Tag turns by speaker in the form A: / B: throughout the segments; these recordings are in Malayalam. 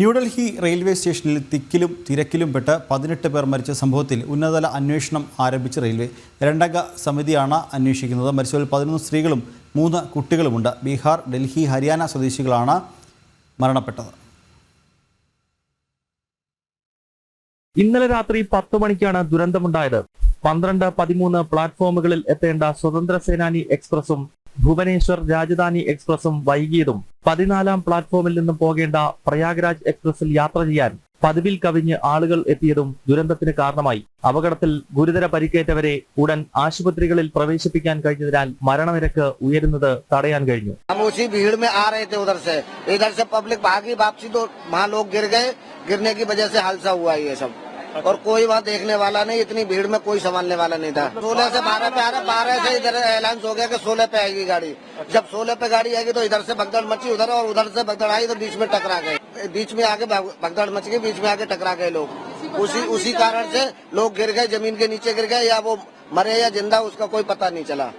A: ന്യൂഡൽഹി റെയിൽവേ സ്റ്റേഷനിൽ തിക്കിലും തിരക്കിലും പെട്ട് പതിനെട്ട് പേർ മരിച്ച സംഭവത്തിൽ ഉന്നതതല അന്വേഷണം ആരംഭിച്ച റെയിൽവേ രണ്ടംഗ സമിതിയാണ് അന്വേഷിക്കുന്നത്. മരിച്ചവരിൽ പതിനൊന്ന് സ്ത്രീകളും മൂന്ന് കുട്ടികളുമുണ്ട്. ബീഹാർ ഡൽഹി ഹരിയാന സ്വദേശികളാണ് മരണപ്പെട്ടത്.
B: ഇന്നലെ രാത്രി പത്ത് മണിക്കാണ് ദുരന്തമുണ്ടായത്. പന്ത്രണ്ട് പതിമൂന്ന് പ്ലാറ്റ്ഫോമുകളിൽ എത്തേണ്ട സ്വതന്ത്ര സേനാനി എക്സ്പ്രസും ഭുവനേശ്വർ രാജധാനി എക്സ്പ്രസും വൈകിയതും പതിനാലാം പ്ലാറ്റ്ഫോമിൽ നിന്നും പോകേണ്ട പ്രയാഗ്രാജ് എക്സ്പ്രസിൽ യാത്ര ചെയ്യാൻ പതിവിൽ കവിഞ്ഞ് ആളുകൾ എത്തിയതും ദുരന്തത്തിന് കാരണമായി അപകടത്തിൽ ഗുരുതര പരിക്കേറ്റവരെ ഉടൻ ആശുപത്രികളിൽ പ്രവേശിപ്പിക്കാൻ കഴിഞ്ഞതിനാൽ മരണനിരക്ക് ഉയരുന്നത് തടയാൻ കഴിഞ്ഞു
C: हम उसी भीड़ में आ रहे थे उधर से इधर से पब्लिक भागी वापसी तो वहाँ लोग गिर गए गिरने की वजह से हादसा हुआ ये सब और कोई वहाँ देखने वाला नहीं, इतनी भीड़ में कोई संभालने वाला नहीं था। सोलह से बारह पे आ रहा, बारह से इधर ऐलान हो गया कि सोलह पे आएगी गाड़ी। जब सोलह पे गाड़ी आएगी तो इधर से भगदड़ मची उधर और उधर से भगदड़ आई तो बीच में टकरा गए। बीच में आके भगदड़ मच गई, बीच में आके टकरा गए लोग। उसी उसी कारण से लोग गिर गए, ज़मीन के नीचे गिर गए या वो मरे या ज़िंदा, उसका कोई पता नहीं चला।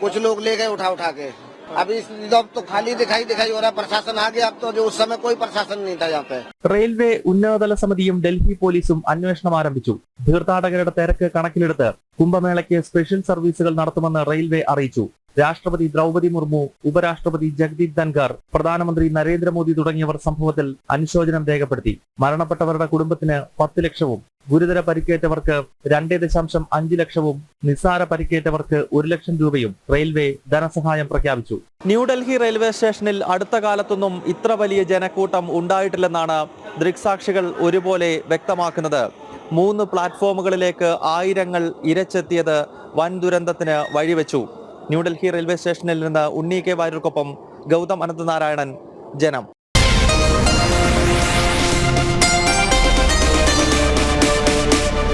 C: कुछ लोग ले गए उठा उठा के। अभी इस अब तो खाली दिखाई दिखाई हो रहा है प्रशासन आ गया अब तो जो उस समय कोई प्रशासन नहीं था यहाँ पे
B: റെയിൽവേ ഉന്നതതല സമിതിയും ഡൽഹി പോലീസും അന്വേഷണം ആരംഭിച്ചു തീർത്ഥാടകരുടെ തിരക്ക് കണക്കിലെടുത്ത് കുംഭമേളയ്ക്ക് സ്പെഷ്യൽ സർവീസുകൾ നടത്തുമെന്ന് റെയിൽവേ അറിയിച്ചു രാഷ്ട്രപതി ദ്രൗപതി മുർമു ഉപരാഷ്ട്രപതി ജഗ്ദീപ് ധൻഖർ പ്രധാനമന്ത്രി നരേന്ദ്രമോദി തുടങ്ങിയവർ സംഭവത്തിൽ അനുശോചനം രേഖപ്പെടുത്തി. മരണപ്പെട്ടവരുടെ കുടുംബത്തിന് പത്ത് ലക്ഷവും ഗുരുതര പരിക്കേറ്റവർക്ക് രണ്ടേ ദശാംശം അഞ്ച് ലക്ഷവും നിസ്സാര പരിക്കേറ്റവർക്ക് ഒരു ലക്ഷം രൂപയും റെയിൽവേ ധനസഹായം പ്രഖ്യാപിച്ചു. ന്യൂഡൽഹി റെയിൽവേ സ്റ്റേഷനിൽ അടുത്ത കാലത്തൊന്നും ഇത്ര വലിയ ജനക്കൂട്ടം ഉണ്ടായിട്ടില്ലെന്നാണ് ദൃക്സാക്ഷികൾ ഒരുപോലെ വ്യക്തമാക്കുന്നത്. മൂന്ന് പ്ലാറ്റ്ഫോമുകളിലേക്ക് ആയിരങ്ങൾ ഇരച്ചെത്തിയത് വൻ ദുരന്തത്തിന് വഴിവെച്ചു. ന്യൂഡൽഹി റെയിൽവേ സ്റ്റേഷനിൽ നിന്ന് ഉണ്ണി കെ വാര്യർക്കൊപ്പം ഗൗതം അനന്തനാരായണൻ ജനം.